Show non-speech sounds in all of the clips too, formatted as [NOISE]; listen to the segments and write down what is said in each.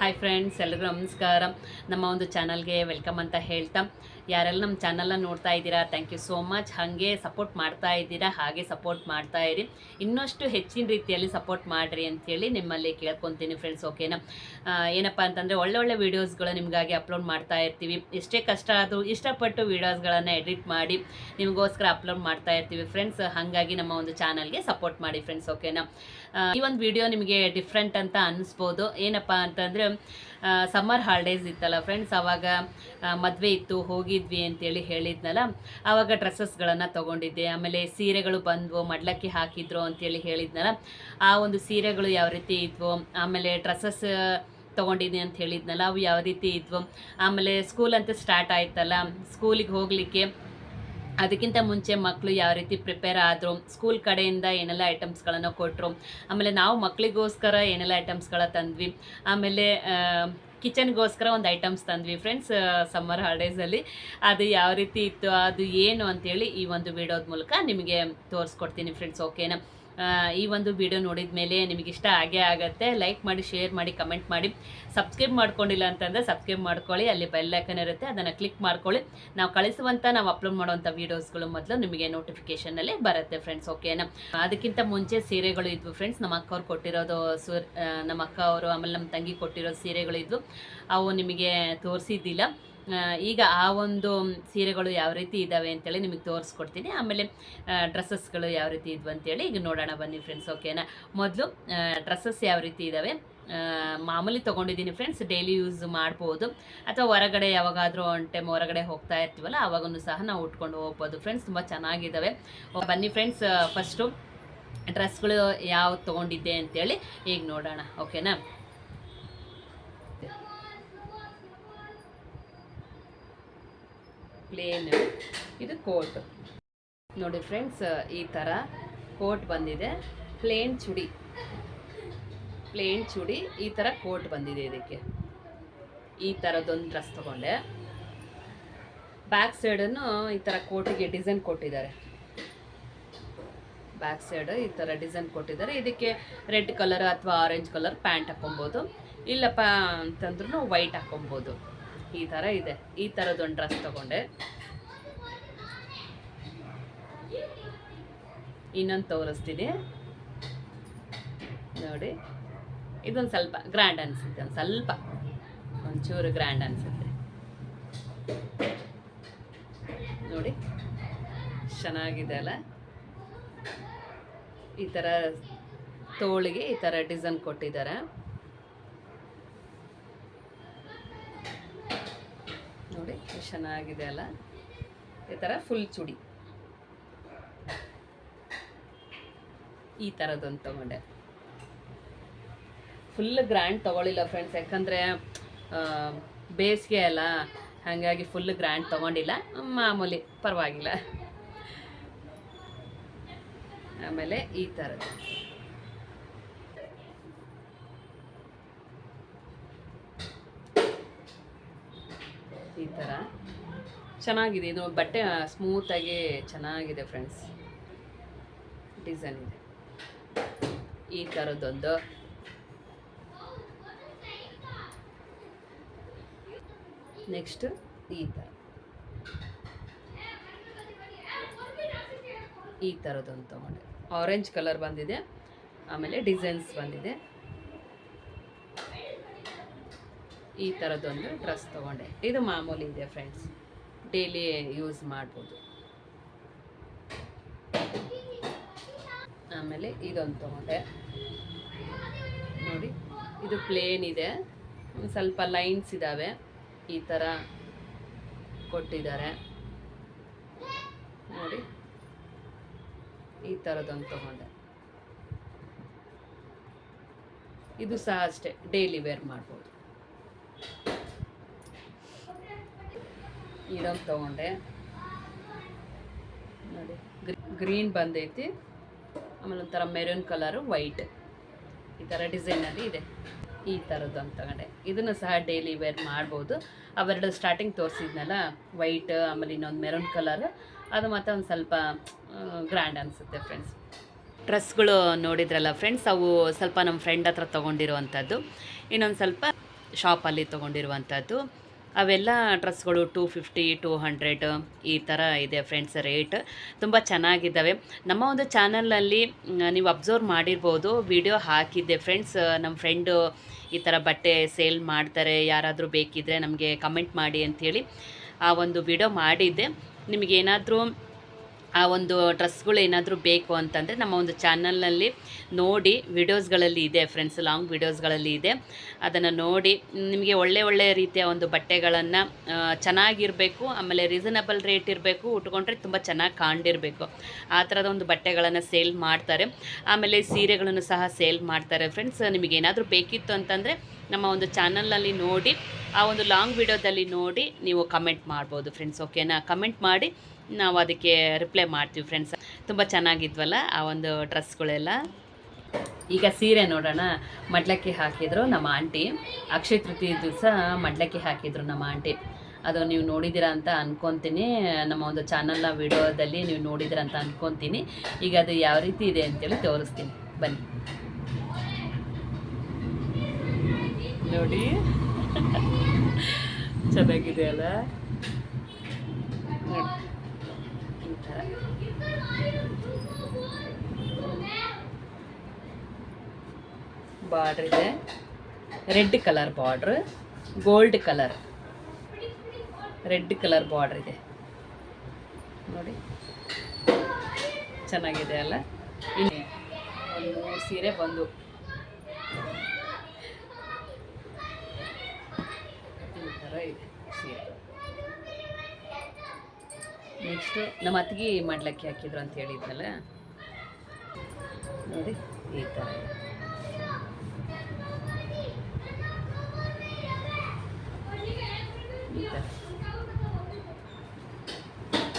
Hi friends ಎಲ್ರಿಗೂ ನಮಸ್ಕಾರ. ನಮ್ಮ ಒಂದು ಚಾನಲ್ಗೆ ವೆಲ್ಕಮ್ ಅಂತ ಹೇಳ್ತಾ ಯಾರೆಲ್ಲ ನಮ್ಮ ಚಾನಲ್ನ ನೋಡ್ತಾ ಇದ್ದೀರಾ ಥ್ಯಾಂಕ್ ಯು ಸೋ ಮಚ್ ಹಾಗೆ ಸಪೋರ್ಟ್ ಮಾಡ್ತಾ ಇದ್ದೀರಾ, ಹಾಗೆ ಸಪೋರ್ಟ್ ಮಾಡ್ತಾ ಇರಿ. ಇನ್ನಷ್ಟು ಹೆಚ್ಚಿನ ರೀತಿಯಲ್ಲಿ ಸಪೋರ್ಟ್ ಮಾಡಿರಿ ಅಂಥೇಳಿ ನಿಮ್ಮಲ್ಲಿ ಕೇಳ್ಕೊತೀನಿ ಫ್ರೆಂಡ್ಸ್ ಓಕೆನಾ ಏನಪ್ಪ ಅಂತಂದರೆ ಒಳ್ಳೆ ಒಳ್ಳೆ ವೀಡಿಯೋಸ್ಗಳು ನಿಮಗಾಗಿ ಅಪ್ಲೋಡ್ ಮಾಡ್ತಾ ಇರ್ತೀವಿ. ಎಷ್ಟೇ ಕಷ್ಟ ಆದರೂ ಇಷ್ಟಪಟ್ಟು ವೀಡಿಯೋಸ್ಗಳನ್ನು ಎಡಿಟ್ ಮಾಡಿ ನಿಮಗೋಸ್ಕರ ಅಪ್ಲೋಡ್ ಮಾಡ್ತಾ ಇರ್ತೀವಿ ಫ್ರೆಂಡ್ಸ್ ಹಾಗಾಗಿ ನಮ್ಮ ಒಂದು ಚಾನಲ್ಗೆ ಸಪೋರ್ಟ್ ಮಾಡಿ ಫ್ರೆಂಡ್ಸ್ ಓಕೆನಾ ಈ ಒಂದು ವಿಡಿಯೋ ನಿಮಗೆ ಡಿಫ್ರೆಂಟ್ ಅಂತ ಅನಿಸ್ಬೋದು. ಏನಪ್ಪ ಅಂತಂದರೆ ಸಮ್ಮರ್ ಹಾಲಿಡೇಸ್ ಇತ್ತಲ್ಲ ಫ್ರೆಂಡ್ಸ್ ಅವಾಗ ಮದುವೆ ಇತ್ತು, ಹೋಗಿದ್ವಿ ಅಂತೇಳಿ ಹೇಳಿದ್ನಲ್ಲ ಆವಾಗ ಡ್ರೆಸ್ಸಸ್ಗಳನ್ನು ತೊಗೊಂಡಿದ್ದೆ, ಆಮೇಲೆ ಸೀರೆಗಳು ಬಂದವು, ಮಡ್ಲಕ್ಕಿ ಹಾಕಿದ್ರು ಅಂತೇಳಿ ಹೇಳಿದ್ನಲ್ಲ, ಆ ಒಂದು ಸೀರೆಗಳು ಯಾವ ರೀತಿ ಇದ್ವು, ಆಮೇಲೆ ಡ್ರೆಸ್ಸಸ್ ತೊಗೊಂಡಿದ್ದೀನಿ ಅಂತ ಹೇಳಿದ್ನಲ್ಲ, ಅವು ಯಾವ ರೀತಿ ಇದ್ವು, ಆಮೇಲೆ ಸ್ಕೂಲ್ ಅಂತ ಸ್ಟಾರ್ಟ್ ಆಯ್ತಲ್ಲ ಸ್ಕೂಲಿಗೆ ಹೋಗಲಿಕ್ಕೆ ಅದಕ್ಕಿಂತ ಮುಂಚೆ ಮಕ್ಕಳು ಯಾವ ರೀತಿ ಪ್ರಿಪೇರ್ ಆದರು ಸ್ಕೂಲ್ ಕಡೆಯಿಂದ ಏನೆಲ್ಲ ಐಟಮ್ಸ್ಗಳನ್ನು ಕೊಟ್ಟರು ಆಮೇಲೆ ನಾವು ಮಕ್ಕಳಿಗೋಸ್ಕರ ಏನೆಲ್ಲ ಐಟಮ್ಸ್ಗಳ ತಂದ್ವಿ, ಆಮೇಲೆ ಕಿಚನ್ಗೋಸ್ಕರ ಒಂದು ಐಟಮ್ಸ್ ತಂದ್ವಿ. ಫ್ರೆಂಡ್ಸ್ ಸಮ್ಮರ್ ಹಾಲಿಡೇಸಲ್ಲಿ ಅದು ಯಾವ ರೀತಿ ಇತ್ತು, ಅದು ಏನು ಅಂತೇಳಿ ಈ ಒಂದು ವಿಡಿಯೋದ ಮೂಲಕ ನಿಮಗೆ ತೋರಿಸ್ಕೊಡ್ತೀನಿ ಫ್ರೆಂಡ್ಸ್ ಓಕೆನಾ ಈ ಒಂದು ವಿಡಿಯೋ ನೋಡಿದ ಮೇಲೆ ನಿಮಗೆ ಇಷ್ಟ ಆಗೇ ಆಗುತ್ತೆ ಲೈಕ್ ಮಾಡಿ ಶೇರ್ ಮಾಡಿ ಕಮೆಂಟ್ ಮಾಡಿ. ಸಬ್ಸ್ಕ್ರೈಬ್ ಮಾಡ್ಕೊಂಡಿಲ್ಲ ಅಂತಂದರೆ ಸಬ್ಸ್ಕ್ರೈಬ್ ಮಾಡ್ಕೊಳ್ಳಿ, ಅಲ್ಲಿ ಬೆಲ್ಲೈಕನ್ ಇರುತ್ತೆ, ಅದನ್ನು ಕ್ಲಿಕ್ ಮಾಡ್ಕೊಳ್ಳಿ. ನಾವು ಕಳಿಸುವಂಥ ನಾವು ಅಪ್ಲೋಡ್ ಮಾಡುವಂಥ ವೀಡಿಯೋಸ್ಗಳು ಮೊದಲು ನಿಮಗೆ ನೋಟಿಫಿಕೇಷನಲ್ಲಿ ಬರುತ್ತೆ ಫ್ರೆಂಡ್ಸ್ ಓಕೆನಾ ಅದಕ್ಕಿಂತ ಮುಂಚೆ ಸೀರೆಗಳು ಇದ್ವು ಫ್ರೆಂಡ್ಸ್ ನಮ್ಮ ಅಕ್ಕವ್ರು ಕೊಟ್ಟಿರೋದು ಸೂರ್ ನಮ್ಮ ಅಕ್ಕ ಅವರು, ಆಮೇಲೆ ನಮ್ಮ ತಂಗಿ ಕೊಟ್ಟಿರೋ ಸೀರೆಗಳು ಇದ್ವು. ಅವು ನಿಮಗೆ ತೋರಿಸಿದ್ದಿಲ್ಲ. ಈಗ ಆ ಒಂದು ಸೀರೆಗಳು ಯಾವ ರೀತಿ ಇದ್ದಾವೆ ಅಂತೇಳಿ ನಿಮಗೆ ತೋರಿಸ್ಕೊಡ್ತೀನಿ. ಆಮೇಲೆ ಡ್ರೆಸ್ಸಸ್ಗಳು ಯಾವ ರೀತಿ ಇದ್ವು ಅಂತೇಳಿ ಈಗ ನೋಡೋಣ ಬನ್ನಿ ಫ್ರೆಂಡ್ಸ್ ಓಕೆನಾ ಮೊದಲು ಡ್ರೆಸ್ಸಸ್ ಯಾವ ರೀತಿ ಇದ್ದಾವೆ ಮಾಮೂಲಿ ತೊಗೊಂಡಿದ್ದೀನಿ ಫ್ರೆಂಡ್ಸ್ ಡೈಲಿ ಯೂಸ್ ಮಾಡ್ಬೋದು. ಅಥವಾ ಹೊರಗಡೆ ಯಾವಾಗಾದರೂ ಒನ್ ಟೈಮ್ ಹೊರಗಡೆ ಹೋಗ್ತಾ ಇರ್ತೀವಲ್ಲ ಆವಾಗೂ ಸಹ ನಾವು ಉಟ್ಕೊಂಡು ಹೋಗ್ಬೋದು. ಫ್ರೆಂಡ್ಸ್ ತುಂಬ ಚೆನ್ನಾಗಿದ್ದಾವೆ ಬನ್ನಿ ಫ್ರೆಂಡ್ಸ್ ಫಸ್ಟು ಡ್ರೆಸ್ಗಳು ಯಾವ ತೊಗೊಂಡಿದ್ದೆ ಅಂತೇಳಿ ಈಗ ನೋಡೋಣ ಓಕೆನಾ ಪ್ಲೇನ್ ಇದು ಕೋಟ್ ನೋಡಿ ಫ್ರೆಂಡ್ಸ್ ಈ ಥರ ಕೋಟ್ ಬಂದಿದೆ. ಪ್ಲೇನ್ ಚುಡಿ. ಪ್ಲೇನ್ ಚುಡಿ, ಈ ಥರ ಕೋಟ್ ಬಂದಿದೆ ಇದಕ್ಕೆ. ಈ ಥರದೊಂದು ಡ್ರೆಸ್ ತಗೊಂಡೆ. ಬ್ಯಾಕ್ ಸೈಡನ್ನು ಈ ಥರ ಕೋಟಿಗೆ ಡಿಸೈನ್ ಕೊಟ್ಟಿದ್ದಾರೆ. ಬ್ಯಾಕ್ ಸೈಡ್ ಈ ಥರ ಡಿಸೈನ್ ಕೊಟ್ಟಿದ್ದಾರೆ. ಇದಕ್ಕೆ ರೆಡ್ ಕಲರ್ ಅಥವಾ ಆರೆಂಜ್ ಕಲರ್ ಪ್ಯಾಂಟ್ ಹಾಕೊಬೋದು. ಇಲ್ಲಪ್ಪ ಅಂತಂದ್ರೂ ವೈಟ್ ಹಾಕೊಬೋದು. ಈ ಥರ ಇದೆ. ಈ ಥರದೊಂದು ಡ್ರೆಸ್ ತಗೊಂಡೆ. ಇನ್ನೊಂದು ತೋರಿಸ್ತೀನಿ. ನೋಡಿ, ಇದೊಂದು ಸ್ವಲ್ಪ ಗ್ರ್ಯಾಂಡ್ ಅನಿಸುತ್ತೆ, ಒಂದು ಸ್ವಲ್ಪ. ಒಂಚೂರು ಗ್ರ್ಯಾಂಡ್ ಅನಿಸುತ್ತೆ. ನೋಡಿ, ಚೆನ್ನಾಗಿದೆ ಅಲ್ಲ? ಈ ಥರ ತೋಳಿಗೆ ಈ ಥರ ಡಿಸೈನ್ ಕೊಟ್ಟಿದ್ದಾರೆ. ನೋಡಿ, ಎಷ್ಟು ಚೆನ್ನಾಗಿದೆ ಅಲ್ಲ? ಈ ಥರ ಫುಲ್ ಚುಡಿ. ಈ ಥರದೊಂದು ತಗೊಂಡೆ. ಫುಲ್ ಗ್ರ್ಯಾಂಡ್ ತಗೊಳ್ಳಿಲ್ಲ ಫ್ರೆಂಡ್ಸ್ ಯಾಕಂದರೆ ಬೇಸಿಗೆ ಅಲ್ಲ, ಹಾಗಾಗಿ ಫುಲ್ ಗ್ರ್ಯಾಂಡ್ ತಗೊಂಡಿಲ್ಲ. ಮಾಮೂಲಿ ಪರವಾಗಿಲ್ಲ. ಆಮೇಲೆ ಈ ಥರದ್ದು ಈ ಥರ ಚೆನ್ನಾಗಿದೆ. ಇದು ಬಟ್ಟೆ ಸ್ಮೂತಾಗಿ ಚೆನ್ನಾಗಿದೆ ಫ್ರೆಂಡ್ಸ್ ಡಿಸೈನ್ ಇದೆ. ಈ ಥರದ್ದೊಂದು ನೆಕ್ಸ್ಟ್ ಈ ಥರ ಈ ಥರದ್ದೊಂದು ತೊಗೊಂಡೆ. ಆರೆಂಜ್ ಕಲರ್ ಬಂದಿದೆ. ಆಮೇಲೆ ಡಿಸೈನ್ಸ್ ಬಂದಿದೆ. ಈ ಥರದ್ದೊಂದು ಡ್ರೆಸ್ ತೊಗೊಂಡೆ. ಇದು ಮಾಮೂಲಿ ಇದೆ ಫ್ರೆಂಡ್ಸ್ ಡೈಲಿ ಯೂಸ್ ಮಾಡ್ಬೋದು. ಆಮೇಲೆ ಇದೊಂದು ತೊಗೊಂಡೆ. ನೋಡಿ, ಇದು ಪ್ಲೇನ್ ಇದೆ. ಸ್ವಲ್ಪ ಲೈನ್ಸ್ ಇದ್ದಾವೆ ಈ ಥರ ಕೊಟ್ಟಿದ್ದಾರೆ. ನೋಡಿ, ಈ ಥರದೊಂದು ತೊಗೊಂಡೆ. ಇದು ಸಹ ಅಷ್ಟೇ ಡೈಲಿ ವೇರ್ ಮಾಡ್ಬೋದು. ಇದೊಂದು ತೊಗೊಂಡೆ. ನೋಡಿ ಗ್ರೀನ್ ಬಂದೈತಿ. ಆಮೇಲೆ ಒಂಥರ ಮೆರೂನ್ ಕಲರು ವೈಟ್. ಈ ಥರ ಡಿಸೈನಲ್ಲಿ ಇದೆ. ಈ ಥರದ್ದು ಅಂತ ತಗೊಂಡೆ. ಇದನ್ನು ಸಹ ಡೈಲಿ ವೇರ್ ಮಾಡ್ಬೋದು. ಅವೆರಡು ಸ್ಟಾರ್ಟಿಂಗ್ ತೋರಿಸಿದ್ನಲ್ಲ, ವೈಟ್, ಆಮೇಲೆ ಇನ್ನೊಂದು ಮೆರೂನ್ ಕಲರ್. ಅದು ಮತ್ತೆ ಒಂದು ಸ್ವಲ್ಪ ಗ್ರ್ಯಾಂಡ್ ಅನಿಸುತ್ತೆ ಫ್ರೆಂಡ್ಸ್. ಡ್ರೆಸ್ಗಳು ನೋಡಿದ್ರಲ್ಲ ಫ್ರೆಂಡ್ಸ್, ಅವು ಸ್ವಲ್ಪ ನಮ್ಮ ಫ್ರೆಂಡ್ ಹತ್ರ ತೊಗೊಂಡಿರುವಂಥದ್ದು. ಇನ್ನೊಂದು ಸ್ವಲ್ಪ ಶಾಪಲ್ಲಿ ತೊಗೊಂಡಿರುವಂಥದ್ದು. ಅವೆಲ್ಲ ಡ್ರೆಸ್ಗಳು ಟೂ ಫಿಫ್ಟಿ, ಟೂ ಹಂಡ್ರೆಡ್ ಈ ಥರ ಇದೆ ಫ್ರೆಂಡ್ಸ್ ರೇಟ್. ತುಂಬ ಚೆನ್ನಾಗಿದ್ದಾವೆ. ನಮ್ಮ ಒಂದು ಚಾನಲಲ್ಲಿ ನೀವು ಅಬ್ಸರ್ವ್ ಮಾಡಿರ್ಬೋದು, ವಿಡಿಯೋ ಹಾಕಿದ್ದೆ ಫ್ರೆಂಡ್ಸ್. ನಮ್ಮ ಫ್ರೆಂಡು ಈ ಥರ ಬಟ್ಟೆ ಸೇಲ್ ಮಾಡ್ತಾರೆ, ಯಾರಾದರೂ ಬೇಕಿದ್ದರೆ ನಮಗೆ ಕಮೆಂಟ್ ಮಾಡಿ ಅಂಥೇಳಿ ಆ ಒಂದು ವಿಡಿಯೋ ಮಾಡಿದ್ದೆ. ನಿಮಗೇನಾದರೂ ಆ ಒಂದು ಡ್ರೆಸ್ಗಳು ಏನಾದರೂ ಬೇಕು ಅಂತಂದರೆ ನಮ್ಮ ಒಂದು ಚಾನಲ್ನಲ್ಲಿ ನೋಡಿ ವಿಡಿಯೋಸ್ಗಳಲ್ಲಿ ಇದೆ ಫ್ರೆಂಡ್ಸ್ ಲಾಂಗ್ ವಿಡಿಯೋಸ್ಗಳಲ್ಲಿ ಇದೆ. ಅದನ್ನು ನೋಡಿ, ನಿಮಗೆ ಒಳ್ಳೆ ಒಳ್ಳೆ ರೀತಿಯ ಒಂದು ಬಟ್ಟೆಗಳನ್ನು ಚೆನ್ನಾಗಿರಬೇಕು, ಆಮೇಲೆ ರೀಸನಬಲ್ ರೇಟ್ ಇರಬೇಕು, ಉಟ್ಕೊಂಡ್ರೆ ತುಂಬ ಚೆನ್ನಾಗಿ ಕಾಣಿರಬೇಕು ಆ ಥರದ ಒಂದು ಬಟ್ಟೆಗಳನ್ನು ಸೇಲ್ ಮಾಡ್ತಾರೆ. ಆಮೇಲೆ ಸೀರೆಗಳನ್ನು ಸಹ ಸೇಲ್ ಮಾಡ್ತಾರೆ. ಫ್ರೆಂಡ್ಸ್ ನಿಮಗೆ ಏನಾದರೂ ಬೇಕಿತ್ತು ಅಂತಂದರೆ ನಮ್ಮ ಒಂದು ಚಾನಲ್ನಲ್ಲಿ ನೋಡಿ, ಆ ಒಂದು ಲಾಂಗ್ ವಿಡಿಯೋದಲ್ಲಿ ನೋಡಿ ನೀವು ಕಮೆಂಟ್ ಮಾಡ್ಬೋದು ಫ್ರೆಂಡ್ಸ್ ಓಕೆನಾ ಕಮೆಂಟ್ ಮಾಡಿ ನಾವು ಅದಕ್ಕೆ ರಿಪ್ಲೈ ಮಾಡ್ತೀವಿ ಫ್ರೆಂಡ್ಸ್ ತುಂಬ ಚೆನ್ನಾಗಿದ್ವಲ್ಲ ಆ ಒಂದು ಡ್ರೆಸ್ಗಳೆಲ್ಲ ಈಗ ಸೀರೆ ನೋಡೋಣ. ಮಡ್ಲಕ್ಕಿ ಹಾಕಿದ್ರು ನಮ್ಮ ಆಂಟಿ. ಅಕ್ಷಯ ತೃತೀಯ ದಿವಸ ಮಡ್ಲಕ್ಕಿ ಹಾಕಿದ್ರು ನಮ್ಮ ಆಂಟಿ. ಅದು ನೀವು ನೋಡಿದ್ದೀರಾ ಅಂತ ಅನ್ಕೊತೀನಿ. ನಮ್ಮ ಒಂದು ಚಾನಲ್ನ ವಿಡಿಯೋದಲ್ಲಿ ನೀವು ನೋಡಿದ್ದೀರಾ ಅಂತ ಅನ್ಕೊತೀನಿ. ಈಗ ಅದು ಯಾವ ರೀತಿ ಇದೆ ಅಂತೇಳಿ ತೋರಿಸ್ತೀನಿ. ಬನ್ನಿ. ನೋಡಿ. [LAUGHS] ಚೆನ್ನಾಗಿದೆ ಅಲ್ಲ ಈ ಥರ ಬಾರ್ಡ್ರ್ ಇದೆ. Red colour border gold colour red colour border ಇದೆ. ನೋಡಿ. ಚೆನ್ನಾಗಿದೆ ಅಲ್ಲ? ಇನ್ನು ಒಂದು ಸೀರೆ ಬಂದು. ನೆಕ್ಸ್ಟು ನಮ್ಮ ಅತ್ತಿಗೆ ಮಾಡ್ಲಕ್ಕೆ ಹಾಕಿದ್ರು ಅಂತ ಹೇಳಿದ್ನಲ್ಲ? ನೋಡಿ, ಈ ಥರ ಥರ.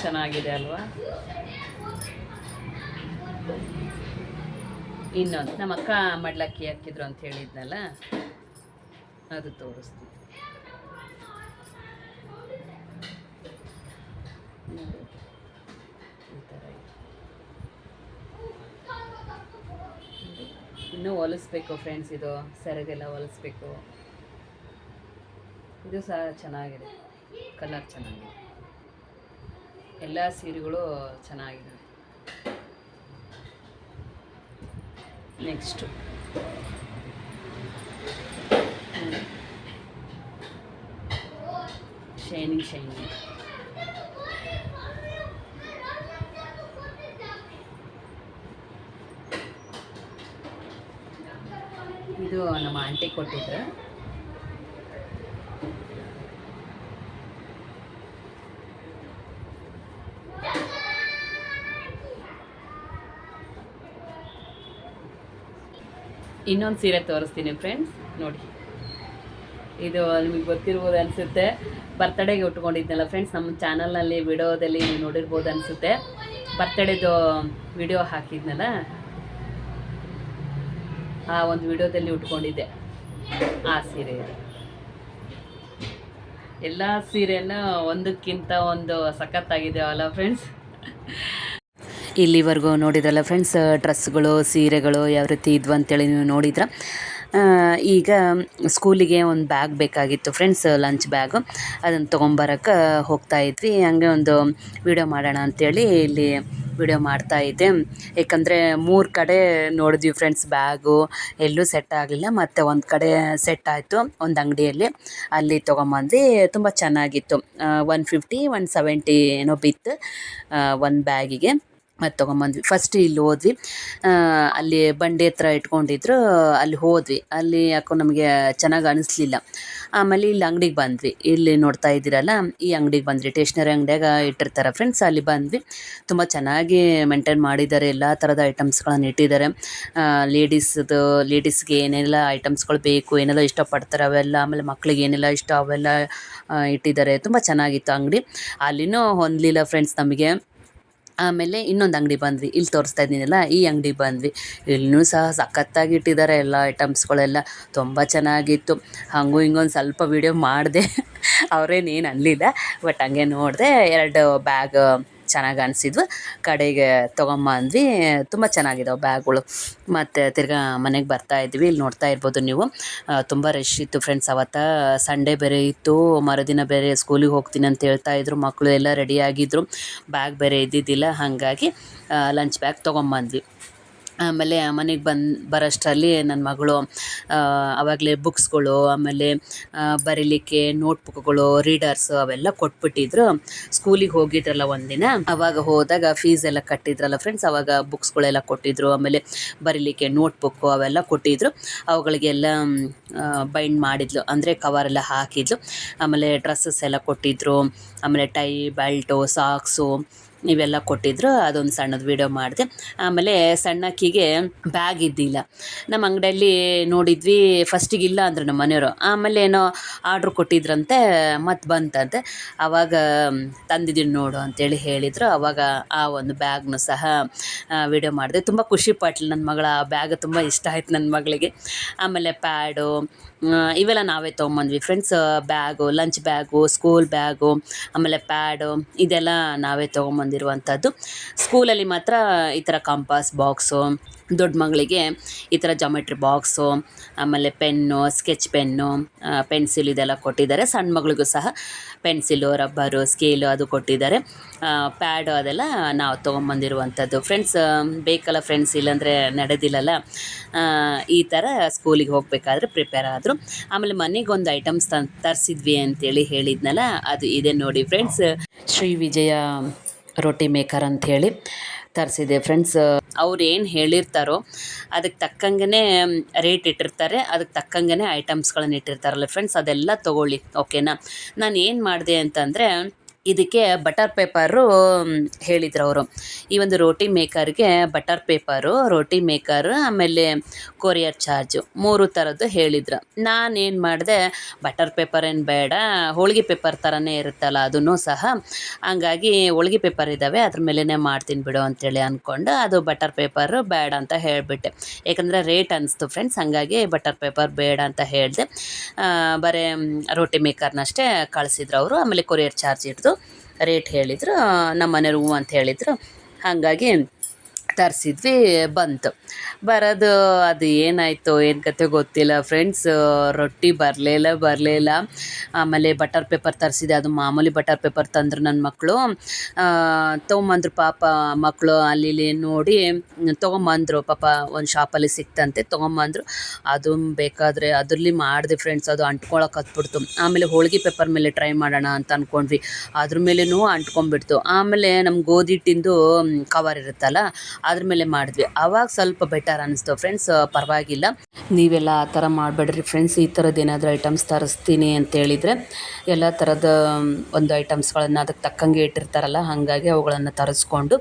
ಚೆನ್ನಾಗಿದೆ ಅಲ್ವಾ? ಇನ್ನೊಂದು, ನಮ್ಮ ಅಕ್ಕ ಮಡ್ಲಕ್ಕಿ ಹಾಕಿದ್ರು ಅಂತ ಹೇಳಿದ್ನಲ್ಲ, ಅದು ತೋರಿಸ್ತೀನಿ. ಇನ್ನೂ ಹೊಲಿಸ್ಬೇಕು ಫ್ರೆಂಡ್ಸ್ ಇದು, ಸೆರಗೆಲ್ಲ ಹೊಲಿಸ್ಬೇಕು. ಇದು ಸಹ ಚೆನ್ನಾಗಿದೆ. ಕಲರ್ ಚೆನ್ನಾಗಿದೆ. ಎಲ್ಲ ಸೀರೆಗಳು ಚೆನ್ನಾಗಿದ್ದಾವೆ ನೆಕ್ಸ್ಟು ಶೈನಿಂಗ್ ಶೈನಿಂಗ್ ಇದು ನಮ್ಮ ಆಂಟಿ ಕೊಟ್ಟಿದ್ರು. ಇನ್ನೊಂದು ಸೀರೆ ತೋರಿಸ್ತೀನಿ ಫ್ರೆಂಡ್ಸ್ ನೋಡಿ. ಇದು ನಿಮಗೆ ಗೊತ್ತಿರ್ಬೋದು ಅನಿಸುತ್ತೆ. ಬರ್ತಡೇಗೆ ಉಟ್ಕೊಂಡಿದ್ನಲ್ಲ ಫ್ರೆಂಡ್ಸ್ ನಮ್ಮ ಚಾನಲ್ನಲ್ಲಿ ವಿಡಿಯೋದಲ್ಲಿ ನೀವು ನೋಡಿರ್ಬೋದು ಅನಿಸುತ್ತೆ. ಬರ್ತಡೇದು ವಿಡಿಯೋ ಹಾಕಿದ್ನಲ್ಲ? ಆ ಒಂದು ವಿಡಿಯೋದಲ್ಲಿ ಉಟ್ಕೊಂಡಿದ್ದೆ. ಆ ಸೀರೆ. ಎಲ್ಲ ಸೀರೆಯನ್ನು ಒಂದಕ್ಕಿಂತ ಒಂದು ಸಖತ್ತಾಗಿದೆ ಅಲ್ಲ ಫ್ರೆಂಡ್ಸ್ ಇಲ್ಲಿವರೆಗೂ ನೋಡಿದ್ರಲ್ಲ ಫ್ರೆಂಡ್ಸ್ ಡ್ರೆಸ್ಗಳು, ಸೀರೆಗಳು ಯಾವ ರೀತಿ ಇದ್ವು ಅಂತೇಳಿ ನೀವು ನೋಡಿದ್ರ. ಈಗ ಸ್ಕೂಲಿಗೆ ಒಂದು ಬ್ಯಾಗ್ ಬೇಕಾಗಿತ್ತು ಫ್ರೆಂಡ್ಸ್ ಲಂಚ್ ಬ್ಯಾಗು ಅದನ್ನು ತೊಗೊಂಬರಕ್ಕೆ ಹೋಗ್ತಾ ಇದ್ವಿ. ಹಂಗೆ ಒಂದು ವಿಡಿಯೋ ಮಾಡೋಣ ಅಂತೇಳಿ ಇಲ್ಲಿ ವಿಡಿಯೋ ಮಾಡ್ತಾ ಇದ್ದೆ. ಏಕೆಂದರೆ ಮೂರು ಕಡೆ ನೋಡಿದ್ವಿ ಫ್ರೆಂಡ್ಸ್ ಬ್ಯಾಗು ಎಲ್ಲೂ ಸೆಟ್ ಆಗಲಿಲ್ಲ. ಮತ್ತು ಒಂದು ಕಡೆ ಸೆಟ್ ಆಯಿತು ಒಂದು ಅಂಗಡಿಯಲ್ಲಿ. ಅಲ್ಲಿ ತೊಗೊಂಬಂದ್ವಿ. ತುಂಬ ಚೆನ್ನಾಗಿತ್ತು. ಒನ್ ಫಿಫ್ಟಿ ಒನ್ ಸೆವೆಂಟಿ ಏನೋ ಬಿತ್ತು ಒಂದು ಬ್ಯಾಗಿಗೆ ಮತ್ತು ತೊಗೊಂಬಂದ್ವಿ. ಫಸ್ಟ್ ಇಲ್ಲಿ ಹೋದ್ವಿ. ಅಲ್ಲಿ ಬಂಡೆ ಹತ್ರ ಇಟ್ಕೊಂಡಿದ್ರು, ಅಲ್ಲಿ ಹೋದ್ವಿ. ಅಲ್ಲಿ ಯಾಕೋ ನಮಗೆ ಚೆನ್ನಾಗಿ ಅನಿಸ್ಲಿಲ್ಲ. ಆಮೇಲೆ ಇಲ್ಲಿ ಅಂಗಡಿಗೆ ಬಂದ್ವಿ. ಇಲ್ಲಿ ನೋಡ್ತಾ ಇದ್ದೀರಲ್ಲ, ಈ ಅಂಗಡಿಗೆ ಬಂದ್ವಿ. ಟೇಷ್ನರಿ ಅಂಗಡಿಯಾಗ ಇಟ್ಟಿರ್ತಾರೆ ಫ್ರೆಂಡ್ಸ್ ಅಲ್ಲಿ ಬಂದ್ವಿ. ತುಂಬ ಚೆನ್ನಾಗಿ ಮೇಂಟೈನ್ ಮಾಡಿದ್ದಾರೆ. ಎಲ್ಲ ಥರದ ಐಟಮ್ಸ್ಗಳನ್ನು ಇಟ್ಟಿದ್ದಾರೆ. ಲೇಡೀಸ್ದು ಲೇಡೀಸ್ಗೆ ಏನೆಲ್ಲ ಐಟಮ್ಸ್ಗಳು ಬೇಕು, ಏನೆಲ್ಲ ಇಷ್ಟಪಡ್ತಾರೆ, ಅವೆಲ್ಲ ಆಮೇಲೆ ಮಕ್ಕಳಿಗೆ ಏನೆಲ್ಲ ಇಷ್ಟ ಅವೆಲ್ಲ ಇಟ್ಟಿದ್ದಾರೆ. ತುಂಬ ಚೆನ್ನಾಗಿತ್ತು ಅಂಗಡಿ. ಅಲ್ಲಿನೂ ಹೊಂದಲಿಲ್ಲ ಫ್ರೆಂಡ್ಸ್ ನಮಗೆ. ಆಮೇಲೆ ಇನ್ನೊಂದು ಅಂಗಡಿ ಬಂದ್ವಿ. ಇಲ್ಲಿ ತೋರಿಸ್ತಾ ಇದ್ದೀನಲ್ಲ, ಈ ಅಂಗಡಿ ಬಂದ್ವಿ. ಇಲ್ಲೂ ಸಹ ಸಖತ್ತಾಗಿ ಇಟ್ಟಿದ್ದಾರೆ ಎಲ್ಲ ಐಟಮ್ಸ್ಗಳೆಲ್ಲ. ತುಂಬ ಚೆನ್ನಾಗಿತ್ತು. ಹಾಗೂ ಹಿಂಗೊಂದು ಸ್ವಲ್ಪ ವೀಡಿಯೋ ಮಾಡಿದೆ. [LAUGHS] ಅವ್ರೇನೇನು ಅನ್ನಲಿಲ್ಲ ಬಟ್ ಹಂಗೆ ನೋಡಿದೆ, ಎರಡು ಬ್ಯಾಗ್ ಚೆನ್ನಾಗಿ ಅನಿಸಿದ್ವು. ಕಡೆಗೆ ತೊಗೊಂಬಂದ್ವಿ. ತುಂಬ ಚೆನ್ನಾಗಿದ್ದಾವೆ ಬ್ಯಾಗ್ಗಳು. ಮತ್ತು ತಿರ್ಗಾ ಮನೆಗೆ ಬರ್ತಾ ಇದ್ವಿ. ಇಲ್ಲಿ ನೋಡ್ತಾ ಇರ್ಬೋದು ನೀವು. ತುಂಬ ರಶ್ ಇತ್ತು ಫ್ರೆಂಡ್ಸ್ ಅವತ್ತು. ಸಂಡೇ ಬೇರೆ ಇತ್ತು. ಮರುದಿನ ಬೇರೆ ಸ್ಕೂಲಿಗೆ ಹೋಗ್ತೀನಿ ಅಂತ ಹೇಳ್ತಾ ಇದ್ರು. ಮಕ್ಕಳು ಎಲ್ಲ ರೆಡಿಯಾಗಿದ್ದರು ಬ್ಯಾಗ್ ಬೇರೆ ಇದ್ದಿದ್ದಿಲ್ಲ. ಹಾಗಾಗಿ ಲಂಚ್ ಬ್ಯಾಗ್ ತೊಗೊಂಬಂದ್ವಿ. ಆಮೇಲೆ ಮನೆಗೆ ಬಂದು ಬರೋಷ್ಟರಲ್ಲಿ ನನ್ನ ಮಗಳು ಆವಾಗಲೇ ಬುಕ್ಸ್ಗಳು, ಆಮೇಲೆ ಬರೀಲಿಕ್ಕೆ ನೋಟ್ಬುಕ್ಗಳು, ರೀಡರ್ಸ್ ಅವೆಲ್ಲ ಕೊಟ್ಬಿಟ್ಟಿದ್ರು. ಸ್ಕೂಲಿಗೆ ಹೋಗಿದ್ರಲ್ಲ ಒಂದಿನ, ಅವಾಗ ಹೋದಾಗ ಫೀಸ್ ಎಲ್ಲ ಕಟ್ಟಿದ್ರಲ್ಲ ಫ್ರೆಂಡ್ಸ್ ಅವಾಗ ಬುಕ್ಸ್ಗಳೆಲ್ಲ ಕೊಟ್ಟಿದ್ರು, ಆಮೇಲೆ ಬರೀಲಿಕ್ಕೆ ನೋಟ್ಬುಕ್ಕು ಅವೆಲ್ಲ ಕೊಟ್ಟಿದ್ರು. ಅವುಗಳಿಗೆಲ್ಲ ಬೈಂಡ್ ಮಾಡಿದ್ಲು, ಅಂದರೆ ಕವರೆಲ್ಲ ಹಾಕಿದ್ಲು. ಆಮೇಲೆ ಡ್ರೆಸ್ಸಸ್ ಎಲ್ಲ ಕೊಟ್ಟಿದ್ರು, ಆಮೇಲೆ ಟೈ ಬೆಲ್ಟು ಸಾಕ್ಸು ಇವೆಲ್ಲ ಕೊಟ್ಟಿದ್ರು, ಅದೊಂದು ಸಣ್ಣದು ವಿಡಿಯೋ ಮಾಡಿದೆ. ಆಮೇಲೆ ಸಣ್ಣಕ್ಕಿಗೆ ಬ್ಯಾಗ್ ಇದ್ದಿಲ್ಲ. ನಮ್ಮ ಅಂಗಡಿಯಲ್ಲಿ ನೋಡಿದ್ವಿ ಫಸ್ಟಿಗೆ ಇಲ್ಲ ಅಂದರು ನಮ್ಮ ಮನೆಯವರು. ಆಮೇಲೆ ಏನೋ ಆರ್ಡ್ರ್ ಕೊಟ್ಟಿದ್ರಂತೆ ಮತ್ತೆ ಬಂತಂತೆ. ಆವಾಗ ತಂದಿದ್ದೀನಿ ನೋಡು ಅಂತೇಳಿ ಹೇಳಿದರು. ಆವಾಗ ಆ ಒಂದು ಬ್ಯಾಗ್ನು ಸಹ ವಿಡಿಯೋ ಮಾಡಿದೆ. ತುಂಬ ಖುಷಿ ಪಟ್ಲು ನನ್ನ ಮಗಳ. ಆ ಬ್ಯಾಗ್ ತುಂಬ ಇಷ್ಟ ಆಯ್ತು ನನ್ನ ಮಗಳಿಗೆ. ಆಮೇಲೆ ಪ್ಯಾಡು ಇವೆಲ್ಲ ನಾವೇ ತೊಗೊಂಬಂದ್ವಿ. Friends bag lunch bag school bag ಆಮೇಲೆ ಪ್ಯಾಡು ಇದೆಲ್ಲ ನಾವೇ ತೊಗೊಂಬಂದಿರುವಂಥದ್ದು ಸ್ಕೂಲಲ್ಲಿ ಮಾತ್ರ ಈ ಥರ ಕಂಪಾಸ್ ಬಾಕ್ಸು ದೊಡ್ಡ ಮಗಳಿಗೆ ಈ ಥರ ಜಾಮೆಟ್ರಿ ಬಾಕ್ಸು ಆಮೇಲೆ ಪೆನ್ನು ಸ್ಕೆಚ್ ಪೆನ್ನು ಪೆನ್ಸಿಲ್ ಇದೆಲ್ಲ ಕೊಟ್ಟಿದ್ದಾರೆ. ಸಣ್ಣ ಮಗಳಿಗೂ ಸಹ ಪೆನ್ಸಿಲು ರಬ್ಬರು ಸ್ಕೇಲು ಅದು ಕೊಟ್ಟಿದ್ದಾರೆ. ಪ್ಯಾಡು ಅದೆಲ್ಲ ನಾವು ತೊಗೊಂಬಂದಿರುವಂಥದ್ದು. ಫ್ರೆಂಡ್ಸ್ ಬೇಕಲ್ಲ ಫ್ರೆಂಡ್ಸ್ ಇಲ್ಲಾಂದರೆ ನಡೆದಿಲ್ಲಲ್ಲ. ಈ ಥರ ಸ್ಕೂಲಿಗೆ ಹೋಗಬೇಕಾದ್ರೆ ಪ್ರಿಪೇರ್ ಆದರು. ಆಮೇಲೆ ಮನೆಗೊಂದು ಐಟಮ್ಸ್ ತ, ತರಿಸಿದ್ವಿ ಅಂತೇಳಿ ಹೇಳಿದ್ನಲ್ಲ, ಅದು ಇದೆ ನೋಡಿ ಫ್ರೆಂಡ್ಸ್ ಶ್ರೀ ವಿಜಯ ರೊಟ್ಟಿ ಮೇಕರ್ ಅಂಥೇಳಿ. ತರಿಸಿದೆ. ಫ್ರೆಂಡ್ಸ್ ಅವ್ರು ಏನು ಹೇಳಿರ್ತಾರೋ ಅದಕ್ಕೆ ತಕ್ಕಂಗೆ ರೇಟ್ ಇಟ್ಟಿರ್ತಾರೆ. ಅದಕ್ಕೆ ತಕ್ಕಂಗೆ ಐಟಮ್ಸ್ಗಳನ್ನ ಇಟ್ಟಿರ್ತಾರಲ್ಲ ಫ್ರೆಂಡ್ಸ್ ಅದೆಲ್ಲ ತೊಗೊಳ್ಳಿ ಓಕೆನಾ ನಾನು ಏನು ಮಾಡಿದೆ ಅಂತಂದರೆ ಇದಕ್ಕೆ ಬಟರ್ ಪೇಪರು ಹೇಳಿದ್ರು ಅವರು. ಈ ಒಂದು ರೋಟಿ ಮೇಕರ್ಗೆ ಬಟರ್ ಪೇಪರು ರೋಟಿ ಮೇಕರ್ ಆಮೇಲೆ ಕೊರಿಯರ್ ಚಾರ್ಜು ಮೂರು ಥರದ್ದು ಹೇಳಿದ್ರು. ನಾನೇನು ಮಾಡಿದೆ ಬಟರ್ ಪೇಪರ್ ಏನು ಬೇಡ, ಹೋಳಿಗೆ ಪೇಪರ್ ಥರನೇ ಇರುತ್ತಲ್ಲ, ಅದನ್ನು ಸಹ. ಹಂಗಾಗಿ ಹೋಳಿಗೆ ಪೇಪರ್ ಇದ್ದಾವೆ ಅದ್ರ ಮೇಲೇ ಮಾಡ್ತೀನಿ ಬಿಡು ಅಂತೇಳಿ ಅಂದ್ಕೊಂಡು ಅದು ಬಟರ್ ಪೇಪರು ಬೇಡ ಅಂತ ಹೇಳಿಬಿಟ್ಟೆ. ಯಾಕಂದರೆ ರೇಟ್ ಅನಿಸ್ತು ಫ್ರೆಂಡ್ಸ್ ಹಂಗಾಗಿ ಬಟರ್ ಪೇಪರ್ ಬೇಡ ಅಂತ ಹೇಳಿದೆ. ಬರೀ ರೋಟಿ ಮೇಕರ್ನಷ್ಟೇ ಕಳಿಸಿದ್ರು ಅವರು, ಆಮೇಲೆ ಕೊರಿಯರ್ ಚಾರ್ಜ್ ಹಿಡ್ದು ರೇಟ್ ಹೇಳಿದ್ರು ನಮ್ಮ ಮನೆಯವ್ರು ಹ್ಞೂ ಅಂತ ಹೇಳಿದ್ರು. ಹಾಗಾಗಿ ತರಿಸಿದ್ವಿ, ಬಂತು. ಬರೋದು, ಅದು ಏನಾಯಿತು, ಏನು ಕತೆ ಗೊತ್ತಿಲ್ಲ. ಫ್ರೆಂಡ್ಸ್ ರೊಟ್ಟಿ ಬರಲೇ ಇಲ್ಲ ಬರಲೇ ಇಲ್ಲ ಆಮೇಲೆ ಬಟರ್ ಪೇಪರ್ ತರಿಸಿದೆ. ಅದು ಮಾಮೂಲಿ ಬಟರ್ ಪೇಪರ್ ತಂದ್ರು ನನ್ನ ಮಕ್ಕಳು ತೊಗೊಂಬಂದ್ರು ಪಾಪ ಮಕ್ಕಳು ಅಲ್ಲಿ ಇಲ್ಲಿ ನೋಡಿ, ತೊಗೊಂಬಂದರು. ಪಾಪ ಒಂದು ಶಾಪಲ್ಲಿ ಸಿಕ್ತಂತೆ, ತೊಗೊಂಬಂದರು. ಅದು ಬೇಕಾದರೆ ಅದರಲ್ಲಿ ಮಾಡಿದೆ ಫ್ರೆಂಡ್ಸ್ ಅದು ಅಂಟ್ಕೊಳಕ್ಕೆ ಹತ್ಬಿಡ್ತು. ಆಮೇಲೆ ಹೋಳಿಗೆ ಪೇಪರ್ ಮೇಲೆ ಟ್ರೈ ಮಾಡೋಣ ಅಂತ ಅಂದ್ಕೊಂಡ್ವಿ ಅದ್ರ ಮೇಲೇನೂ ಅಂಟ್ಕೊಂಡ್ಬಿಡ್ತು. ಆಮೇಲೆ ನಮ್ಮ ಗೋಧಿ ಹಿಟ್ಟಿಂದು ಕವರ್ ಇರುತ್ತಲ್ಲ ಅದ್ರ ಮೇಲೆ ಮಾಡಿದ್ವಿ. ಅವಾಗ ಸ್ವಲ್ಪ ಬೆಟರ್ ಅನ್ನಿಸ್ತು ಫ್ರೆಂಡ್ಸ್ ಪರವಾಗಿಲ್ಲ. ನೀವೆಲ್ಲ ಆ ಥರ ಮಾಡಬೇಡ್ರಿ ಫ್ರೆಂಡ್ಸ್ ಈ ಥರದ್ದು ಏನಾದರೂ ಐಟಮ್ಸ್ ತರಿಸ್ತೀನಿ ಅಂತೇಳಿದರೆ ಎಲ್ಲ ಥರದ ಒಂದು ಐಟಮ್ಸ್ಗಳನ್ನು ಅದಕ್ಕೆ ತಕ್ಕಂಗೆ ಇಟ್ಟಿರ್ತಾರಲ್ಲ, ಹಾಗಾಗಿ ಅವುಗಳನ್ನು ತರಿಸ್ಕೊಂಡು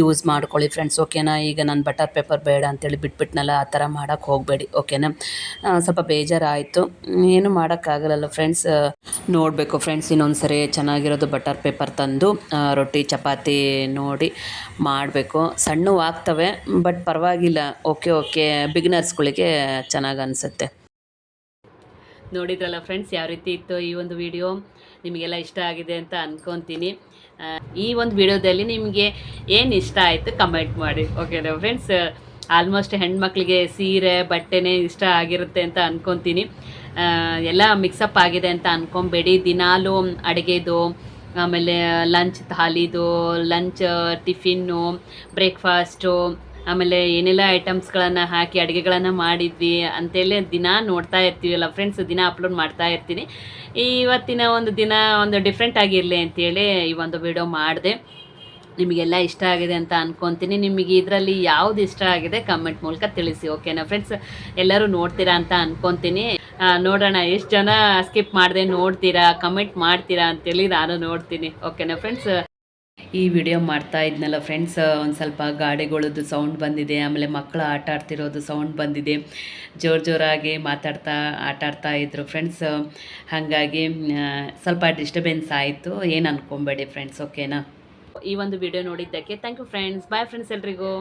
ಯೂಸ್ ಮಾಡ್ಕೊಳ್ಳಿ ಫ್ರೆಂಡ್ಸ್ ಓಕೆನಾ ಈಗ ನಾನು ಬಟರ್ ಪೇಪರ್ ಬೇಡ ಅಂತೇಳಿ ಬಿಟ್ಬಿಟ್ನಲ್ಲ, ಆ ಥರ ಮಾಡೋಕ್ಕೆ ಹೋಗಬೇಡಿ ಓಕೆನಾ ಸ್ವಲ್ಪ ಬೇಜಾರಾಯಿತು. ಏನು ಮಾಡೋಕ್ಕಾಗಲ್ಲ ಫ್ರೆಂಡ್ಸ್ ನೋಡಬೇಕು ಫ್ರೆಂಡ್ಸ್ ಇನ್ನೊಂದು ಸರಿ ಚೆನ್ನಾಗಿರೋದು ಬಟರ್ ಪೇಪರ್ ತಂದು ರೊಟ್ಟಿ, ಚಪಾತಿ ನೋಡಿ ಮಾಡಬೇಕು. ಸಣ್ಣವು ಆಗ್ತವೆ ಬಟ್ ಪರವಾಗಿಲ್ಲ ಓಕೆ ಓಕೆ ಬಿಗಿನರ್ಸ್ಗಳಿಗೆ ಚೆನ್ನಾಗಿ ಅನಿಸುತ್ತೆ ನೋಡಿದ್ರಲ್ಲ ಫ್ರೆಂಡ್ಸ್, ಯಾವ ರೀತಿ ಇತ್ತು ಈ ಒಂದು ವಿಡಿಯೋ? ನಿಮಗೆಲ್ಲ ಇಷ್ಟ ಆಗಿದೆ ಅಂತ ಅಂದ್ಕೊತೀನಿ ಈ ಒಂದು ವಿಡಿಯೋದಲ್ಲಿ ನಿಮಗೆ ಏನು ಇಷ್ಟ ಆಯಿತು ಕಮೆಂಟ್ ಮಾಡಿ, ಓಕೆನಾ ಫ್ರೆಂಡ್ಸ್? ಆಲ್ಮೋಸ್ಟ್ ಹೆಣ್ಮಕ್ಳಿಗೆ ಸೀರೆ, ಬಟ್ಟೆನೇ ಇಷ್ಟ ಆಗಿರುತ್ತೆ ಅಂತ ಅಂದ್ಕೊತೀನಿ ಎಲ್ಲ ಮಿಕ್ಸಪ್ ಆಗಿದೆ ಅಂತ ಅಂದ್ಕೊಬೇಡಿ ದಿನಾಲೂ ಅಡುಗೆದು, ಆಮೇಲೆ ಲಂಚ್ ಥಾಲಿದು, ಲಂಚ್ ಟಿಫಿನ್ನು, ಬ್ರೇಕ್ಫಾಸ್ಟು ಆಮೇಲೆ ಏನೆಲ್ಲ ಐಟಮ್ಸ್ಗಳನ್ನು ಹಾಕಿ ಅಡುಗೆಗಳನ್ನು ಮಾಡಿದ್ವಿ ಅಂತೇಳಿ ದಿನ ನೋಡ್ತಾ ಇರ್ತೀವಲ್ಲ ಫ್ರೆಂಡ್ಸ್ ದಿನ ಅಪ್ಲೋಡ್ ಮಾಡ್ತಾ ಇರ್ತೀನಿ. ಇವತ್ತಿನ ಒಂದು ದಿನ ಒಂದು ಡಿಫ್ರೆಂಟ್ ಆಗಿರಲಿ ಅಂತೇಳಿ ಈ ಒಂದು ವಿಡಿಯೋ ಮಾಡಿದೆ. ನಿಮಗೆಲ್ಲ ಇಷ್ಟ ಆಗಿದೆ ಅಂತ ಅಂದ್ಕೊತೀನಿ ನಿಮಗೆ ಇದರಲ್ಲಿ ಯಾವ್ದು ಇಷ್ಟ ಆಗಿದೆ ಕಮೆಂಟ್ ಮೂಲಕ ತಿಳಿಸಿ ಓಕೆನಾ ಫ್ರೆಂಡ್ಸ್ ಎಲ್ಲರೂ ನೋಡ್ತೀರಾ ಅಂತ ಅನ್ಕೊತೀನಿ. ನೋಡೋಣ, ಎಷ್ಟು ಜನ ಸ್ಕಿಪ್ ಮಾಡಿದೆ ನೋಡ್ತೀರಾ ಕಮೆಂಟ್ ಮಾಡ್ತೀರಾ ಅಂತೇಳಿ ನಾನು ನೋಡ್ತೀನಿ ಓಕೆನಾ ಫ್ರೆಂಡ್ಸ್ ಈ ವಿಡಿಯೋ ಮಾಡ್ತಾ ಇದ್ನಲ್ಲ ಫ್ರೆಂಡ್ಸ್ ಒಂದು ಸ್ವಲ್ಪ ಗಾಡಿಗಳದ್ದು ಸೌಂಡ್ ಬಂದಿದೆ, ಆಮೇಲೆ ಮಕ್ಕಳು ಆಟ ಆಡ್ತಿರೋದು ಸೌಂಡ್ ಬಂದಿದೆ. ಜೋರು ಜೋರಾಗಿ ಮಾತಾಡ್ತಾ, ಆಟ ಆಡ್ತಾ ಇದ್ರು ಫ್ರೆಂಡ್ಸ್ ಹಾಗಾಗಿ ಸ್ವಲ್ಪ ಡಿಸ್ಟರ್ಬೆನ್ಸ್ ಆಯಿತು. ಏನು ಅನ್ಕೊಬೇಡಿ ಫ್ರೆಂಡ್ಸ್ ಓಕೆನಾ ಈ ಒಂದು ವಿಡಿಯೋ ನೋಡಿದ್ದಕ್ಕೆ thank you friends bye friends ಎಲ್ರಿಗೂ.